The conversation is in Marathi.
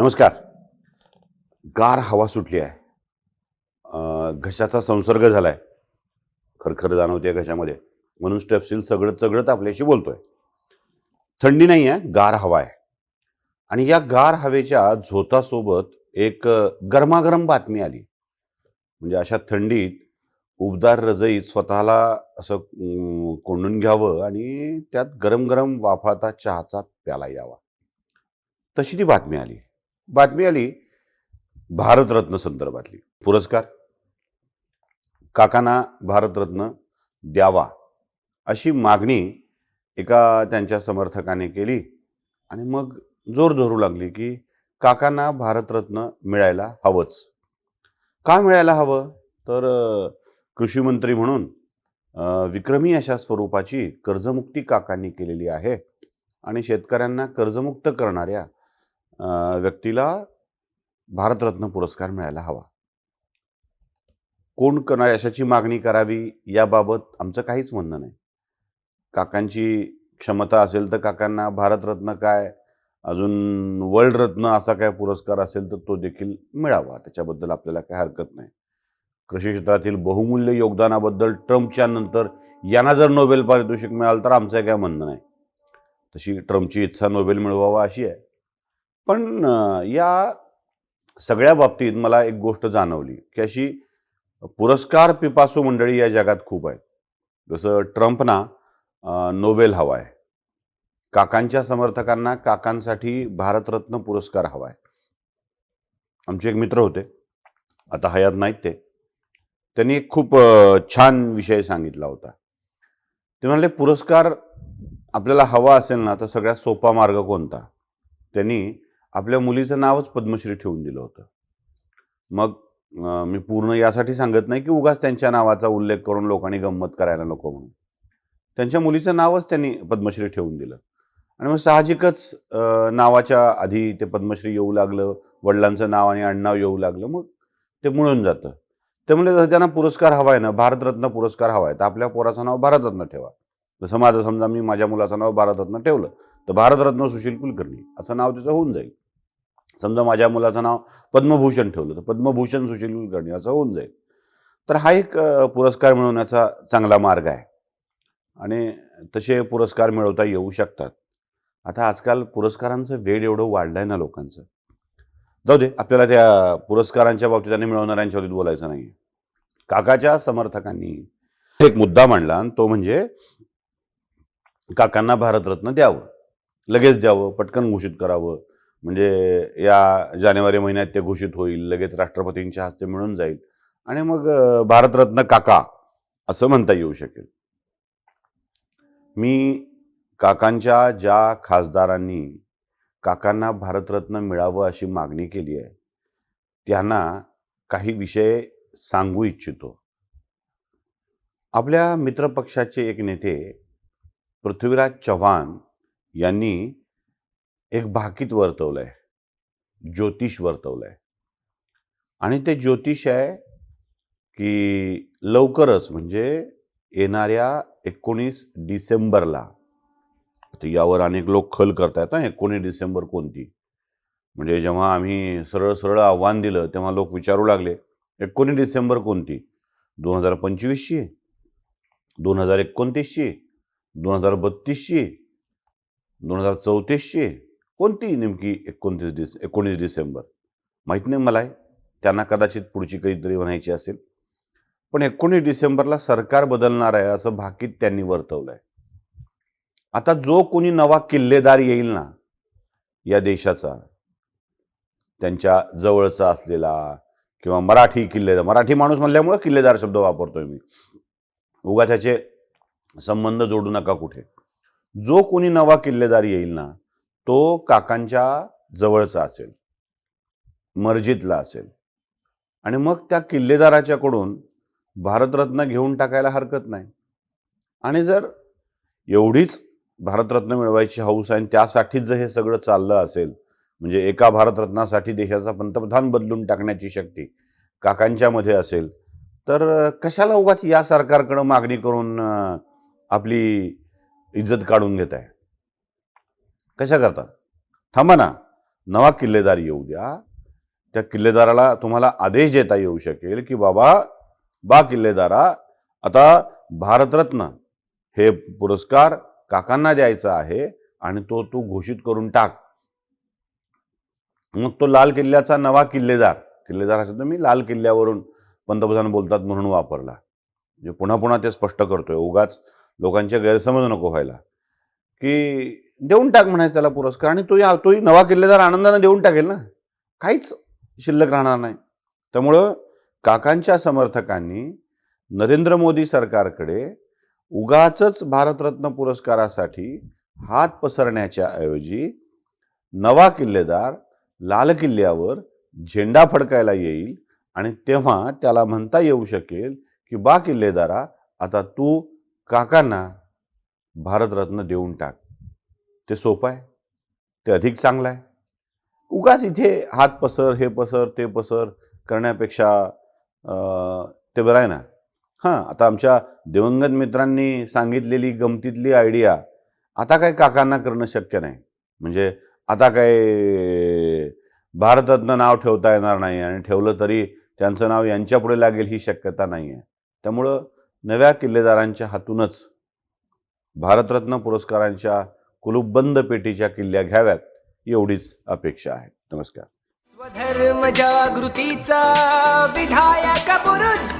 नमस्कार. गार हवा सुटली आहे. घशाचा संसर्ग झाला आहे खरखर जाणवते घशामध्ये. म्हणून स्टेफसिल सगळं सगळत आपल्याशी बोलतोय. थंडी नाही आहे गार हवा आहे. आणि या गार हवेच्या झोतासोबत एक गरमागरम बातमी आली. म्हणजे अशा थंडीत उबदार रजईत स्वतःला असं कोंडून घ्यावं आणि त्यात गरम गरम वाफाळता चहाचा प्याला यावा. तशी ती बातमी आली. बातमी आली भारतरत्न संदर्भातली. पुरस्कार. काकांना भारतरत्न द्यावा अशी मागणी एका त्यांच्या समर्थकाने केली. आणि मग जोर धरू लागली की काकांना भारतरत्न मिळायला हवंच. का मिळायला हवं? तर कृषीमंत्री कृषी मंत्री म्हणून विक्रमी अशा स्वरूपाची कर्जमुक्ती काकांनी केलेली आहे. आणि शेतकऱ्यांना कर्जमुक्त करणाऱ्या व्यक्तीला भारतरत्न पुरस्कार मिळायला हवा. कोण कना यशाची मागणी करावी याबाबत आमचं काहीच म्हणणं नाही. काकांची क्षमता असेल तर काकांना भारतरत्न काय अजून वर्ल्ड रत्न असा काय पुरस्कार असेल तर तो देखील मिळावा. त्याच्याबद्दल आपल्याला काही हरकत नाही. कृषी क्षेत्रातील बहुमूल्य योगदानाबद्दल ट्रम्पच्या नंतर यांना जर नोबेल पारितोषिक मिळालं तर आमचं काय म्हणणं नाही. तशी ट्रम्पची इच्छा नोबेल मिळवावा अशी आहे. पण या सगळ्या बाबतीत मला एक गोष्ट जाणवली की अशी पुरस्कार पिपासू मंडळी या जगात खूप आहेत. जसं ट्रम्पना नोबेल हवा आहे काकांच्या समर्थकांना काकांसाठी भारतरत्न पुरस्कार हवा आहे आमचे एक मित्र होते. आता हयात नाहीत ते. त्यांनी एक खूप छान विषय सांगितला होता. ते म्हणाले पुरस्कार आपल्याला हवा असेल ना तर सगळ्यात सोपा मार्ग कोणता? त्यांनी आपल्या मुलीचं नावच पद्मश्री ठेवून दिलं होतं. मग मी पूर्ण यासाठी सांगत नाही की उगाच त्यांच्या नावाचा उल्लेख करून लोकांनी गंमत करायला नको म्हणून. त्यांच्या मुलीचं नावच त्यांनी पद्मश्री ठेवून दिलं. आणि मग साहजिकच नावाच्या आधी ते पद्मश्री येऊ लागलं वडिलांचं नाव आणि आडनाव येऊ लागलं मग ते मिळून जातं. ते म्हणजे जसं त्यांना पुरस्कार हवा आहे ना भारतरत्न पुरस्कार हवा आहे तर आपल्या पोराचं नाव भारतरत्न ठेवा. जसं माझं समजा मी माझ्या मुलाचं नाव भारतरत्न ठेवलं तर भारतरत्न सुशील कुलकर्णी असं नाव त्याचं होऊन जाईल. समजा माझ्या मुलाचं नाव पद्मभूषण ठेवलं तर पद्मभूषण सुशील कुलकर्णी असं होऊन जाईल. तर हा एक पुरस्कार मिळवण्याचा चांगला मार्ग आहे. आणि तसे पुरस्कार मिळवता येऊ शकतात. आता आजकाल पुरस्कारांचं वेळ एवढं वाढलंय ना लोकांचं. जाऊ दे आपल्याला त्या पुरस्कारांच्या बाबतीत आणि मिळवणाऱ्यांच्या बाबतीत बोलायचं नाही काकाच्या समर्थकांनी एक मुद्दा मांडला आणि तो म्हणजे काकांना भारतरत्न द्यावं. लगेच द्यावं पटकन घोषित करावं. म्हणजे या जानेवारी महिन्यात ते घोषित होईल लगेच राष्ट्रपतींच्या हस्ते मिळून जाईल. आणि मग भारतरत्न काका असं म्हणता येऊ शकेल. मी काकांच्या ज्या खासदारांनी काकांना भारतरत्न मिळावं अशी मागणी केली आहे त्यांना काही विषय सांगू इच्छितो. आपल्या मित्रपक्षाचे एक नेते पृथ्वीराज चव्हाण यांनी एक भाकीत वर्तवलं आहे ज्योतिष वर्तवलं आहे आणि ते ज्योतिष आहे की लवकरच म्हणजे येणाऱ्या एकोणीस डिसेंबरला. आता यावर अनेक लोक खल करतायत ना एकोणीस डिसेंबर कोणती? म्हणजे जेव्हा आम्ही सरळ सरळ आव्हान दिलं तेव्हा लोक विचारू लागले एकोणीस डिसेंबर कोणती? दोन हजार पंचवीसची? दोन हजार एकोणतीसची? दोन हजार बत्तीसची? दोन हजार चौतीसची कोणती नेमकी एकोणतीस डिस एकोणीस डिसेंबर? माहीत नाही मला आहे. त्यांना कदाचित पुढची काहीतरी म्हणायची असेल. पण एकोणीस डिसेंबरला सरकार बदलणार आहे असं भाकीत त्यांनी वर्तवलं आहे आता जो कोणी नवा किल्लेदार येईल ना या देशाचा त्यांच्या जवळचा असलेला किंवा मराठी किल्लेदार मराठी माणूस म्हणल्यामुळं किल्लेदार शब्द वापरतोय मी. उगा त्याचे संबंध जोडू नका कुठे. जो कोणी नवा किल्लेदार येईल ना तो काकांच्या जवळचा असेल मर्जीतला असेल. आणि मग त्या किल्लेदाराच्याकडून भारतरत्न घेऊन टाकायला हरकत नाही. आणि जर एवढीच भारतरत्न मिळवायची हौस आहे आणि त्यासाठीच जर हे सगळं चाललं असेल म्हणजे एका भारतरत्नासाठी देशाचा पंतप्रधान बदलून टाकण्याची शक्ती काकांच्यामध्ये असेल तर कशाला उगाच या सरकारकडं मागणी करून आपली इज्जत काढून घेत आहे. कशा करता? थांबा ना. नवा किल्लेदार येऊ द्या. त्या किल्लेदाराला तुम्हाला आदेश देता येऊ शकेल की बाबा बा किल्लेदारा आता भारतरत्न हे पुरस्कार काकांना द्यायचा आहे आणि तो तू घोषित करून टाक. मग तो लाल किल्ल्याचा नवा किल्लेदार किल्लेदार असेल तर मी लाल किल्ल्यावरून पंतप्रधान बोलतात म्हणून वापरला. म्हणजे पुन्हा पुन्हा ते स्पष्ट करतोय. उगाच लोकांच्या गैरसमज नको व्हायला. की देऊन टाक म्हणायचं त्याला पुरस्कार आणि तोही या तोही नवा किल्लेदार आनंदाने देऊन टाकेल ना. काहीच शिल्लक राहणार नाही. त्यामुळं काकांच्या समर्थकांनी नरेंद्र मोदी सरकारकडे उगाचच भारतरत्न पुरस्कारासाठी हात पसरण्याच्या ऐवजी नवा किल्लेदार लाल किल्ल्यावर झेंडा फडकायला येईल आणि तेव्हा त्याला म्हणता येऊ शकेल की बा किल्लेदारा आता तू काकांना भारतरत्न देऊन टाक. ते सोपं आहे. ते अधिक चांगलं आहे. उगाच इथे हात पसर हे पसर ते पसर करण्यापेक्षा ते बरं आहे ना? हां आता आमच्या दिवंगत मित्रांनी सांगितलेली गमतीतली आयडिया आता काय काकांना करणं शक्य नाही. म्हणजे आता काय भारतरत्न नाव ठेवता येणार नाही आणि ठेवलं तरी त्यांचं नाव यांच्यापुढे लागेल ही शक्यता नाही आहे त्यामुळं नव्या किल्लेदारांच्या हातूनच भारतरत्न पुरस्कारांच्या कुलुपबंद पेटीच्या किल्ल्या घ्याव्यात एवढीच अपेक्षा आहे. नमस्कार. स्वधर्म जागृतीचा विधायक पुरुष